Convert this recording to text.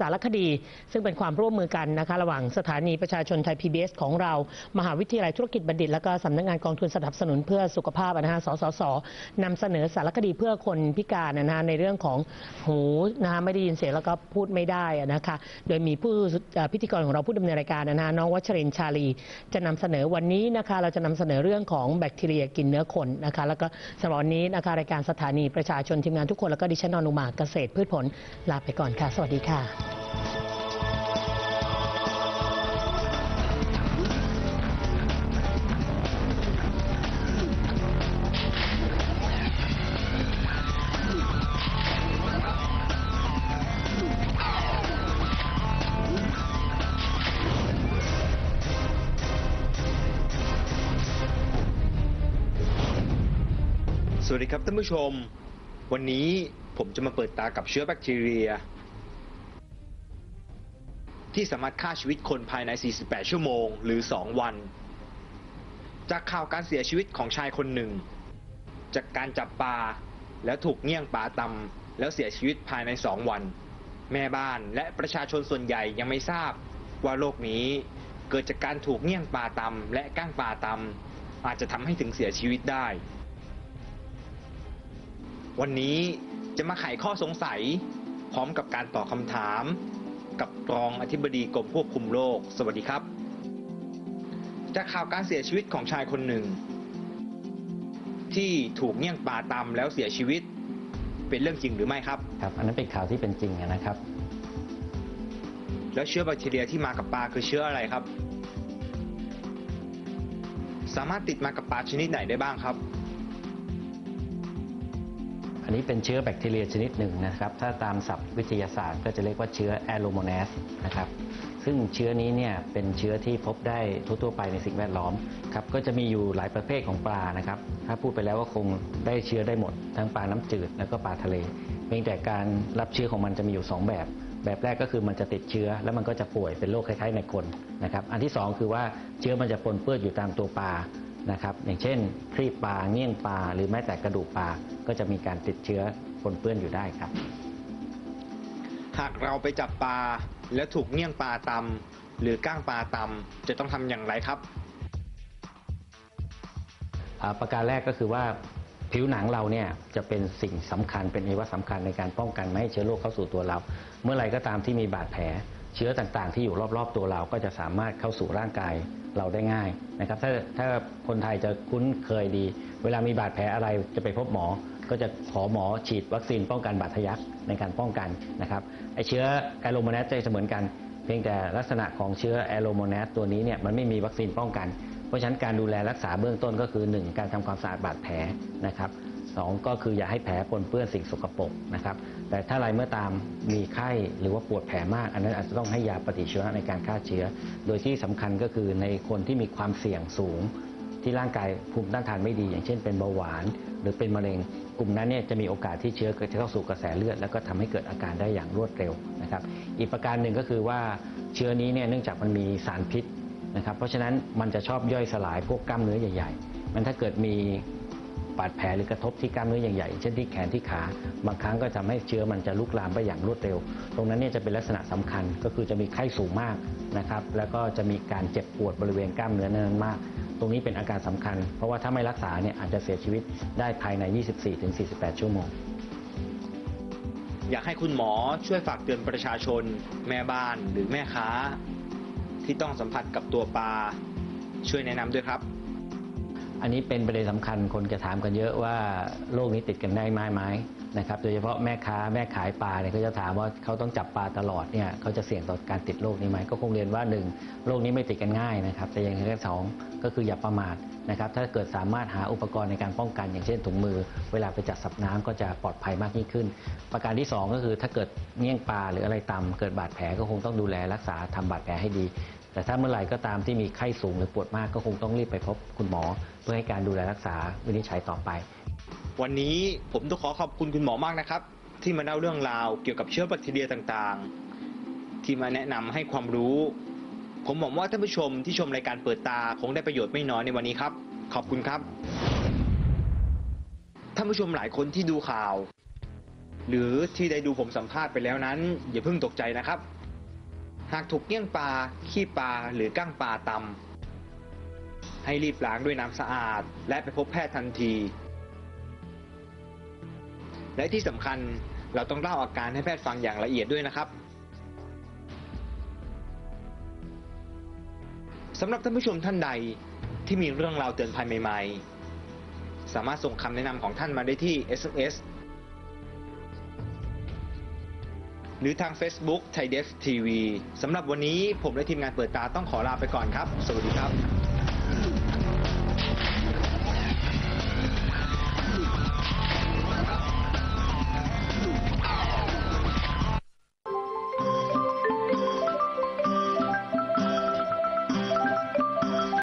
สารคดีซึ่งเป็นความร่วมมือกันนะคะระหว่างสถานีประชาชนไทย PBS ของเรา มหาวิทยาลัยธุรกิจบัณฑิต และก็สำนักงานกองทุนสนับสนุนเพื่อสุขภาพนะฮะสสสนำเสนอสารคดีเพื่อคนพิการนะฮะในเรื่องของหูนะฮะไม่ได้ยินเสียงแล้วก็พูดไม่ได้นะคะโดยมีผู้พิธีกรของเราผู้ดำเนินรายการนะฮะน้องวัชรินชาลี จะนำเสนอวันนี้นะคะเราจะนำเสนอเรื่องของแบคทีเรียกินเนื้อคนนะคะแล้วก็สำหรับวันนี้นะคะรายการสถานีประชาชนทีมงานทุกคนแล้วก็ดิฉันอนุมาเกษตรพืชผลลาไปก่อนค่ะ สวัสดีค่ะสวัสดีครับท่านผู้ชม วันนี้ผมจะมาเปิดตากับเชื้อแบคทีเรีย ที่สามารถฆ่าชีวิตคนภายใน 48 ชั่วโมง หรือ 2 วัน จากข่าวการเสียชีวิตของชายคนหนึ่ง จากการจับปลาแล้วถูกเงี้ยงปลาตำแล้วเสียชีวิตภายใน 2 วัน แม่บ้านและประชาชนส่วนใหญ่ยังไม่ทราบ ว่าโรคนี้เกิดจากการถูกเงี้ยงปลาตำและก้างปลาตำอาจจะทำให้ถึงเสียชีวิตได้ วันนี้จะมาไขข้อสงสัย พร้อมกับการตอบคำถาม กับรองอธิบดีกรมควบคุมโรค สวัสดีครับ จากข่าวการเสียชีวิตของชายคนหนึ่ง ที่ถูกเงี้ยงปลาตำแล้วเสียชีวิต เป็นเรื่องจริงหรือไม่ครับ ครับ อันนั้นเป็นข่าวที่เป็นจริงอะนะครับ แล้วเชื้อแบคทีเรียที่มากับปลาคือเชื้ออะไรครับ สามารถติดมากับปลาชนิดไหนได้บ้างครับ อันนี้เป็นเชื้อแบคทีเรียชนิดหนึ่งนะครับ ถ้าตามศัพท์วิทยาศาสตร์ ก็จะเรียกว่าเชื้อแอโรโมนสนะครับ ซึ่งเชื้อนี้เนี่ยเป็นเชื้อที่พบได้ทั่วๆไปในสิ่งแวดล้อมครับ ก็จะมีอยู่หลายประเภทของปลานะครับ ถ้าพูดไปแล้วก็คงได้เชื้อได้หมด ทั้งปลาน้ำจืดแล้วก็ปลาทะเล เพียงแต่การรับเชื้อของมันจะมีอยู่สองแบบ แบบแรกก็คือมันจะติดเชื้อ แล้วมันก็จะป่วยเป็นโรคคล้ายๆในคนนะครับ อันที่สองคือว่าเชื้อมันจะปนเปื้อนอยู่ตามตัวปลา นะครับ อย่างเช่นครีบปลาเงี้ยงปลาหรือแม้แต่กระดูกปลาก็จะมีการติดเชื้อปนเปื้อนอยู่ได้ครับ หากเราไปจับปลาแล้วถูกเงี้ยงปลาตำหรือก้างปลาตำจะต้องทำอย่างไรครับอ่าประการแรกก็คือว่าผิวหนังเราเนี่ยจะเป็นสิ่งสำคัญเป็นอวัยวะสำคัญในการป้องกันไม่ให้เชื้อโรคเข้าสู่ตัวเรา เมื่อไหรก็ตามที่มีบาดแผล เชื้อต่างๆ ที่อยู่รอบๆ ตัวเราก็จะสามารถเข้าสู่ร่างกายเราได้ง่ายนะครับ ถ้าถ้าคนไทยจะคุ้นเคยดี เวลามีบาดแผลอะไรจะไปพบหมอ ก็จะขอหมอฉีดวัคซีนป้องกันบาดทะยักในการป้องกันนะครับไอเชื้อแอโรโมนสจะเหมือนกัน เพียงแต่ลักษณะของเชื้อแอโรโมนสตัวนี้เนี่ยมันไม่มีวัคซีนป้องกัน เพราะฉะนั้นการดูแลรักษาเบื้องต้นก็คือ 1 การทำความสะอาดบาดแผลนะครับสองก็คืออย่าให้แผลปนเปื้อนสิ่งสกปรกนะครับ แต่ถ้าอะไรเมื่อตามมีไข้หรือว่าปวดแผลมาก อันนั้นอาจจะต้องให้ยาปฏิชีวนะในการฆ่าเชื้อ โดยที่สำคัญก็คือในคนที่มีความเสี่ยงสูง ที่ร่างกายภูมิต้านทานไม่ดี อย่างเช่นเป็นเบาหวาน หรือเป็นมะเร็ง กลุ่มนั้นเนี่ยจะมีโอกาสที่เชื้อจะเข้าสู่กระแสเลือด แล้วก็ทำให้เกิดอาการได้อย่างรวดเร็วนะครับอีกประการหนึ่งก็คือว่าเชื้อนี้เนี่ยเนื่องจากมันมีสารพิษนะครับเพราะฉะนั้นมันจะชอบย่อยสลายพวกกล้ามเนื้อใหญ่ ๆ มันถ้าเกิดมี บาดแผลหรือกระทบที่กล้ามเนื้อใหญ่ๆเช่นที่แขนที่ขา บางครั้งก็ทำให้เชื้อมันจะลุกลามไปอย่างรวดเร็ว ตรงนั้นเนี่ยจะเป็นลักษณะสำคัญก็คือจะมีไข้สูงมากนะครับแล้วก็จะมีการเจ็บปวดบริเวณกล้ามเนื้อนั้นมาก ตรงนี้เป็นอาการสำคัญ เพราะว่าถ้าไม่รักษาเนี่ยอาจจะเสียชีวิตได้ภายใน 24-48 ชั่วโมงอยากให้คุณหมอช่วยฝากเตือนประชาชน แม่บ้านหรือแม่ค้า ที่ต้องสัมผัสกับตัวปลาช่วยแนะนำด้วยครับ อันนี้เป็นประเด็นสำคัญคนจะถามกันเยอะว่าโรคนี้ติดกันได้ไหมไหมนะครับโดยเฉพาะแม่ค้าแม่ขายปลาเนี่ยเขาจะถามว่าเขาต้องจับปลาตลอดเนี่ยเขาจะเสี่ยงต่อการติดโรคนี้ไหมก็คงเรียนว่าหนึ่งโรคนี้ไม่ติดกันง่ายนะครับ แต่อย่างที่สองก็คืออย่าประมาทนะครับถ้าเกิดสามารถหาอุปกรณ์ในการป้องกัน อย่างเช่นถุงมือ เวลาไปจัดสับน้ำก็จะปลอดภัยมากยิ่งขึ้น ประการที่สองก็คือถ้าเกิดเงี้ยงปลาหรืออะไรตำเกิดบาดแผลก็คงต้องดูแลรักษาทำบาดแผลให้ดี แต่ถ้าเมื่อไหร่ก็ตามที่มีไข้สูงหรือปวดมากก็คงต้องรีบไปพบคุณหมอ เพื่อให้การดูแลรักษาวินิจฉัยต่อไป วันนี้ผมต้องขอขอบคุณคุณหมอมากนะครับ ที่มาเล่าเรื่องราวเกี่ยวกับเชื้อแบคทีเรียต่างๆ ที่มาแนะนำให้ความรู้ ผมหวังว่าท่านผู้ชมที่ชมรายการเปิดตาคงได้ประโยชน์ไม่น้อยในวันนี้ครับ ขอบคุณครับท่านผู้ชมหลายคนที่ดูข่าว หรือที่ได้ดูผมสัมภาษณ์ไปแล้วนั้น อย่าเพิ่งตกใจนะครับ หากถูกเกี้ยงปลา ขี้ปลา หรือก้างปลาตำ ให้รีบล้างด้วยน้ำสะอาด และไปพบแพทย์ทันที และที่สำคัญเราต้องเล่าอาการให้แพทย์ฟังอย่างละเอียดด้วยนะครับสำหรับท่านผู้ชมท่านใดที่มีเรื่องราวเตือนภัยใหม่ ๆ สามารถส่งคำแนะนำของท่านมาได้ที่ SMS หรือทาง Facebook Thai Dev TV สำหรับวันนี้ผมและทีมงานเปิดตาต้องขอลาไปก่อนครับ สวัสดีครับ